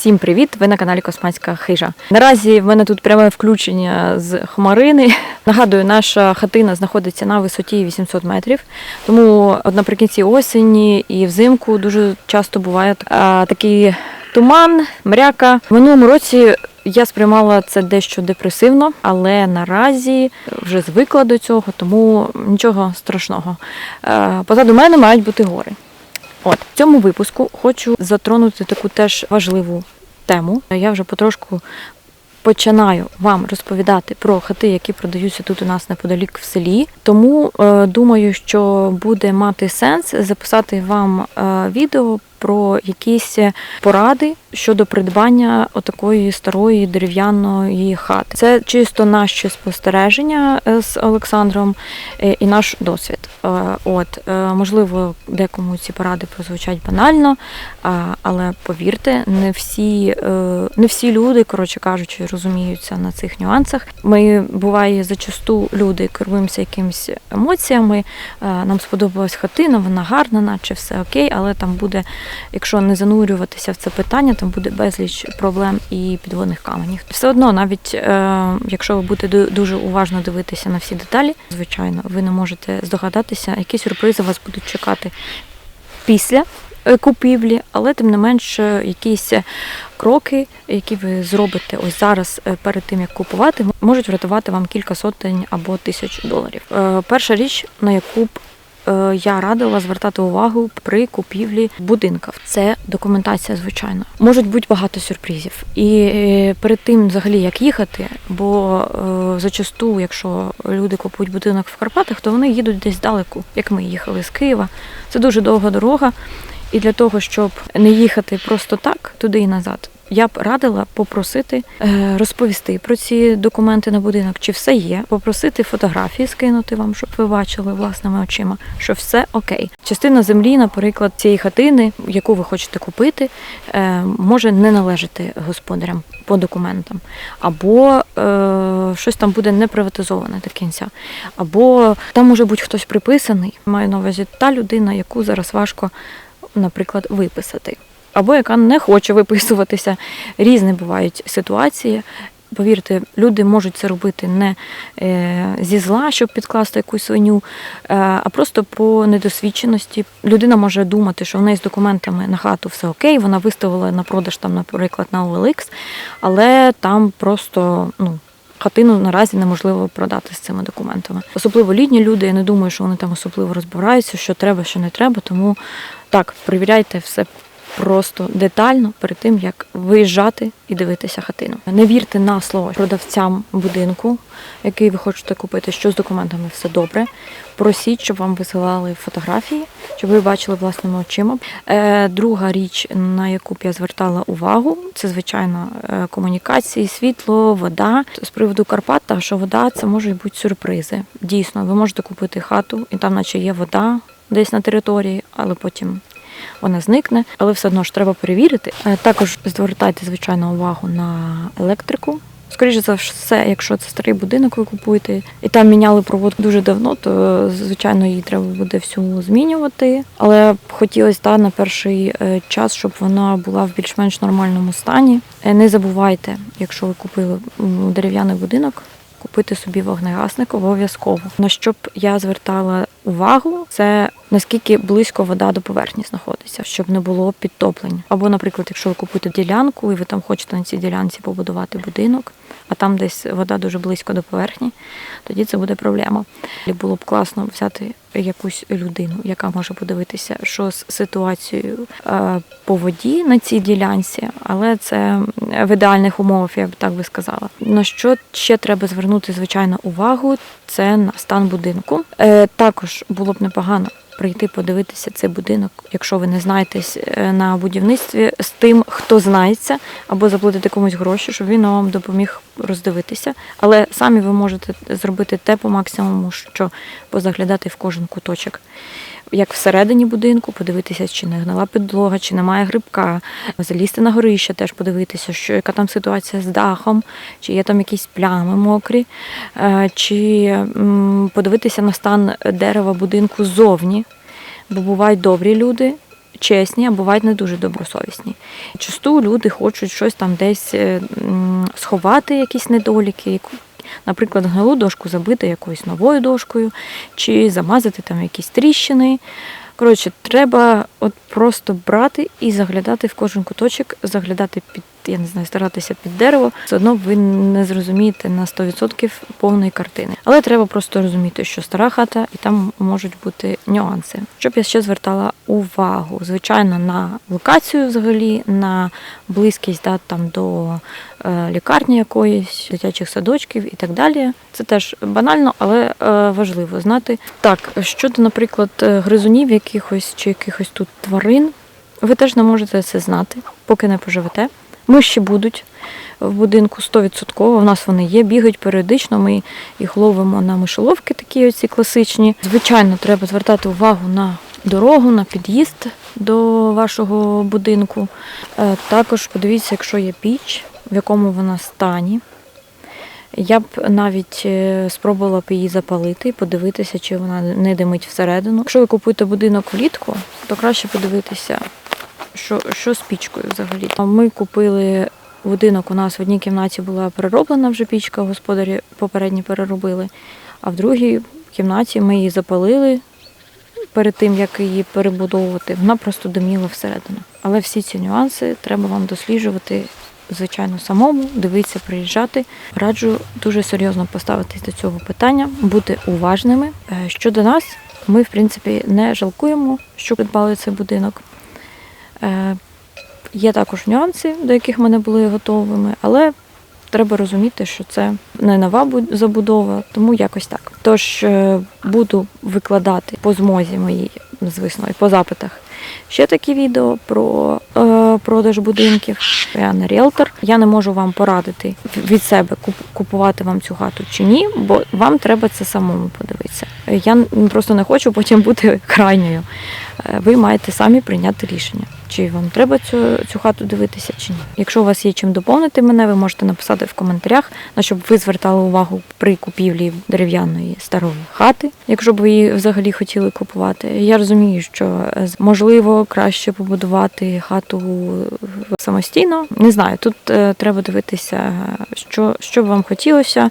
Всім привіт! Ви на каналі Космацька хижа. Наразі в мене тут пряме включення з Хмарини. Нагадую, наша хатина знаходиться на висоті 800 метрів. Тому от наприкінці осені і взимку дуже часто буває такий туман, мряка. В минулому році я сприймала це дещо депресивно, але наразі вже звикла до цього, тому нічого страшного. Позаду мене мають бути гори. От в цьому випуску хочу затронути таку теж важливу тему. Я вже потрошку починаю вам розповідати про хати, які продаються тут у нас неподалік в селі. Тому е, думаю, що буде мати сенс записати вам е, відео про якісь поради щодо придбання отакої старої дерев'яної хати. Це чисто наші спостереження е, з Олександром е, і наш досвід. Е, От можливо, декому ці поради прозвучать банально, але повірте, не всі, не всі люди, коротше кажучи, розуміються на цих нюансах. Ми буває зачасту люди керуємося якимись емоціями. Нам сподобалась хатина, вона гарна, наче все окей, але там буде, якщо не занурюватися в це питання, там буде безліч проблем і підводних каменів. Все одно, навіть е, якщо ви будете дуже уважно дивитися на всі деталі, звичайно, ви не можете здогадатися, які сюрпризи вас будуть чекати після е, купівлі, але тим не менш е, якісь кроки, які ви зробите ось зараз перед тим як купувати, можуть врятувати вам кілька сотень або тисяч доларів. Перша річ, на яку б я радила звертати увагу при купівлі будинка. Це документація, звичайно. Можуть бути багато сюрпризів. І е, перед тим, взагалі, як їхати, бо е, зачасту, якщо люди купують будинок в Карпатах, то вони їдуть десь далеко, як ми їхали з Києва. Це дуже довга дорога. І для того, щоб не їхати просто так туди і назад, я б радила попросити е, розповісти про ці документи на будинок, чи все є, попросити фотографії скинути вам, щоб ви бачили власними очима, що все окей. Частина землі, наприклад, цієї хатини, яку ви хочете купити, е, може не належати господарям по документам, або е, щось там буде не приватизоване до кінця, або там може бути хтось приписаний. Маю на увазі та людина, яку зараз важко, наприклад, виписати. Або яка не хоче виписуватися. Різні бувають ситуації. Повірте, люди можуть це робити не е, зі зла, щоб підкласти якусь свиню, е, а просто по недосвідченості. Людина може думати, що в неї з документами на хату все окей, вона виставила на продаж там, наприклад, на OLX, але там просто ну. Хатину наразі неможливо продати з цими документами. Особливо літні люди. Я не думаю, що вони там особливо розбираються, що треба, що не треба. Тому так, перевіряйте все просто детально перед тим, як виїжджати і дивитися хатину. Не вірте на слово продавцям будинку, який ви хочете купити, що з документами все добре. Просіть, щоб вам висилали фотографії, щоб ви бачили власними очима. Е, друга річ, на яку б я звертала увагу, це звичайно е, комунікації, світло, вода. З приводу Карпат, та що вода це можуть бути сюрпризи. Дійсно, ви можете купити хату, і там, наче є вода десь на території, але потім вона зникне, але все одно ж треба перевірити. Е, Також звертайте звичайно увагу на електрику. Скоріше за все, якщо це старий будинок, ви купуєте, і там міняли проводку дуже давно, то звичайно її треба буде всю змінювати. Але хотілося та, на перший е, час, щоб вона була в більш-менш нормальному стані. Е, Не забувайте, якщо ви купили дерев'яний будинок, купити собі вогнегасник обов'язково. На що б я звертала увагу, це наскільки близько вода до поверхні знаходиться, щоб не було підтоплень. Або, наприклад, якщо ви купуєте ділянку і ви там хочете на цій ділянці побудувати будинок, а там десь вода дуже близько до поверхні, тоді це буде проблема. І було б класно взяти якусь людину, яка може подивитися, що з ситуацією е, по воді на цій ділянці, але це в ідеальних умовах, я б так би сказала. На що ще треба звернути звичайно увагу, це на стан будинку. Е, також було б непогано. Прийти подивитися цей будинок, якщо ви не знаєтесь е, на будівництві з тим, хто знається, або заплатити комусь гроші, щоб він вам допоміг роздивитися. Але самі ви можете зробити те по максимуму, що позаглядати в кожен куточок. Як всередині будинку, подивитися, чи не гнила підлога, чи немає грибка, залізти на горище, теж подивитися, що яка там ситуація з дахом, чи є там якісь плями мокрі, е, чи подивитися на стан дерева будинку ззовні, бо бувають добрі люди. чесні, а бувають не дуже добросовісні. Часто люди хочуть щось там десь е, сховати, якісь недоліки, наприклад, гнилу дошку забити якоюсь новою дошкою, чи замазати там якісь тріщини. Коротше, треба от просто брати і заглядати в кожен куточок, заглядати під, я не знаю, старатися під дерево. Все одно ви не зрозумієте на 100% повної картини. Але треба просто розуміти, що стара хата і там можуть бути нюанси. Щоб я ще звертала увагу, звичайно, на локацію взагалі, на близькість да, там до е, лікарні якоїсь, дитячих садочків і так далі. Це теж банально, але е, важливо знати. Так, щодо, наприклад, е, гризунів якихось чи якихось тут тварин, ви теж не можете це знати, поки не поживете. Миші будуть в будинку 100%, в нас вони є, бігають періодично, ми їх ловимо на мишоловки такі оці класичні. Звичайно, треба звертати увагу на дорогу, на під'їзд до вашого будинку. Е, Також подивіться, якщо є піч, в якому вона стані. Я б навіть е, спробувала б її запалити і подивитися, чи вона не димить всередину. Якщо ви купуєте будинок влітку, то краще подивитися, що, що з пічкою взагалі. Ми купили будинок, у нас в одній кімнаті була перероблена вже пічка, господарі попередні переробили, а в другій кімнаті ми її запалили перед тим, як її перебудовувати. Вона просто диміла всередину. Але всі ці нюанси треба вам досліджувати звичайно, самому, дивитися, приїжджати. Раджу дуже серйозно поставитись до цього питання, бути уважними. Е, Щодо нас, ми, в принципі, не жалкуємо, що придбали цей будинок. Е, Є також нюанси, до яких ми не були готовими, але треба розуміти, що це не нова забудова, тому якось так. Тож е, буду викладати по змозі моїй, звісно, і по запитах ще такі відео про е, продаж будинків. Я не ріелтор. Я не можу вам порадити від себе куп- купувати вам цю хату чи ні, бо вам треба це самому подивитися. Я просто не хочу потім бути крайньою. Е, Ви маєте самі прийняти рішення, чи вам треба цю, цю хату дивитися, чи ні. Якщо у вас є чим доповнити мене, ви можете написати в коментарях, на щоб ви звертали увагу при купівлі дерев'яної старої хати, якщо б ви її взагалі хотіли купувати. Я розумію, що е, можливо краще побудувати хату самостійно. Не знаю, тут е, треба дивитися, що, що б вам хотілося.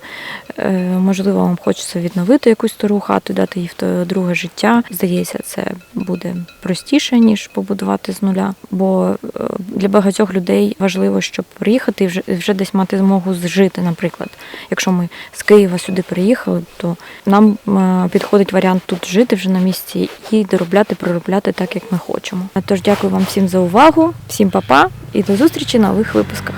Е, можливо, вам хочеться відновити якусь стару хату, дати їй в друге життя. Здається, це буде простіше ніж побудувати з нуля. Бо е, для багатьох людей важливо, щоб приїхати і вже, вже десь мати змогу жити. Наприклад, якщо ми з Києва сюди приїхали, то нам е, підходить варіант тут жити вже на місці і доробляти, проробляти так, як ми хочемо. Тож дякую вам всім за увагу, всім па-па і до зустрічі на нових випусках.